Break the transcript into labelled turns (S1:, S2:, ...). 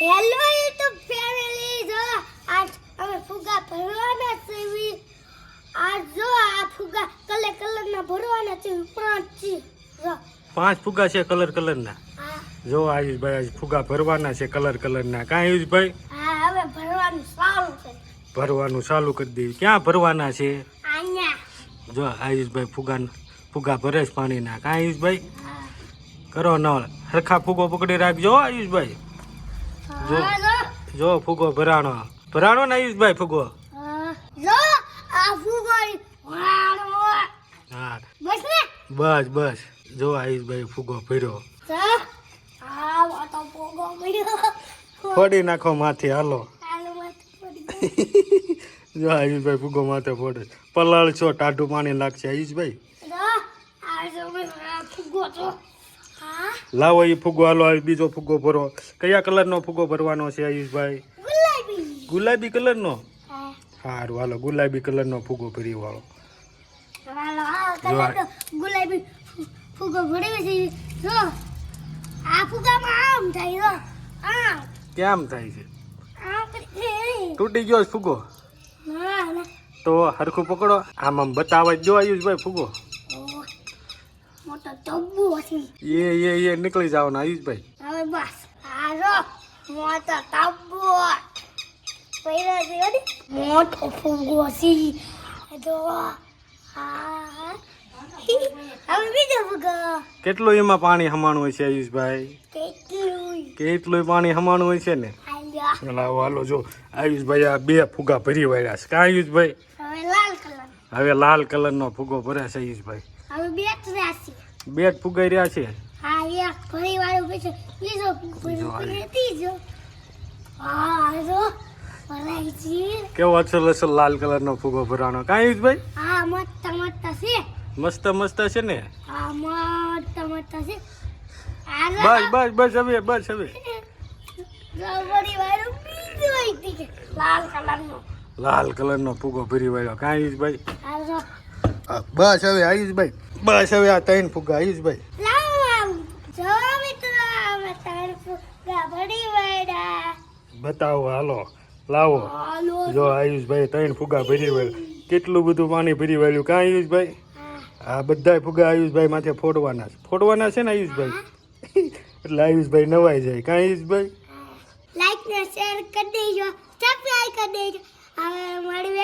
S1: Hello YouTube family જો આજ અમે ફુગા ભરવાના છે આજ જો આ ફુગા કલર કલરના ભરવાના છે પાંચ છે
S2: પાંચ ફુગા છે કલર કલરના જો આયુષભાઈ આજ ફુગા ભરવાના છે કલર કલરના કાં આયુષભાઈ
S1: આ હવે ભરવાનું ચાલુ છે.
S2: ભરવાનું ચાલુ કરી દઈએ. ક્યાં ભરવાના છે? જો આયુષભાઈ ફુગા ફુગા ભરે પાણીના. કાંઈ આયુષભાઈ
S1: ભાઈ?
S2: કરો નળ. સરખા ફુગો પકડી રાખજો હો, આયુષભાઈ જો.
S1: જો.
S2: ફુગો ભરાણો. ભરાણો ને આયુષભાઈ ફુગો.
S1: હા. જો આ ફુગાની
S2: હા
S1: બસ ને
S2: બસ. બસ જો, આયુષભાઈ ફુગો ભર્યો.
S1: ફુગો
S2: ફોડી નાખો માથે, હાલો. જો, આયુષભાઈ ફુગો માથે ફોડે. પલાળ છો ટાઢું પાણી લાગશે. આયુષભાઈ?
S1: ફુગો હા
S2: લાવો એ ફુગો હાલો બીજો ફુગો ભરો. કયા કલરનો ફુગો ભરવાનો છે આયુષભાઈ?
S1: ગુલાબી.
S2: કલરનો? સારું હાલો ગુલાબી કલરનો ફુગો ભરી વાળો
S1: ગુલાબી ફુ- ફુગો છે. જો આ ફુગામાં આમ થાય જો આમ.
S2: કેમ થાય છે? તૂટી ગયો છે તો હરખું પકડો. આમ આમ બતાવવા જ જો આયુષભાઈ ફુગો
S1: મોટો
S2: એ એ એ નીકળી જવાનો આયુષભાઈ
S1: હવે બસ આ જો મોટો ટબ્બુ પહેલા છે મોટો ફુગો છે જો હા હવે બીજો ફુગો
S2: કેટલું એમાં પાણી હમાણું હોય છે આયુષભાઈ
S1: કેટલું
S2: કેટલું પાણી હમાણું હોય છે ને? લાવો હાલો જો. આયુષભાઈ આ બે ફુગા ભરી વાળ્યા છે. કા આયુષભાઈ
S1: હવે લાલ કલર.
S2: હવે લાલ કલરનો ફુગો ભર્યા છે આયુષભાઈ
S1: હવે બે ત્રાસી
S2: બે જ ફુગાઈ રહ્યા છે.
S1: હા એક ફરી બીજો ત્રીજો હા જો. છે
S2: કેવો અસલ અસલ લાલ કલરનો ફુગો ભરાણો. કા ભાઈ?
S1: હા મસ્ત મસ્ત છે.
S2: મસ્ત મસ્ત છે ને?
S1: હા મસ્ત મસ્ત છે. આ
S2: બસ બસ બસ હવે બસ હવે.
S1: લાલ કલરનો.
S2: નો કલરનો ફુગો ભરી વાળ્યો. કા આયુષભાઈ
S1: આ જો
S2: હા, બસ હવે આયુષભાઈ. બસ હવે આ ત્રણ ફુગા આયુષભાઈ. બતાવો હાલો. લાવો. જો આયુષભાઈ ત્રણ ફુગા ભરી વાળ્યું. કેટલું બધું પાણી ભરી વળ્યું. કાં આયુષભાઈ? આ બધા ફુગા આયુષભાઈ માથે ફોડવાના છે. ફોડવાના છે ને આયુષભાઈ? એટલે આયુષભાઈ નવાઈ જાય. કાં આયુષભાઈ?
S1: લાઈક ને શેર કરી દેજો. સબસ્ક્રાઇબ કરી દેજો. હવે મળી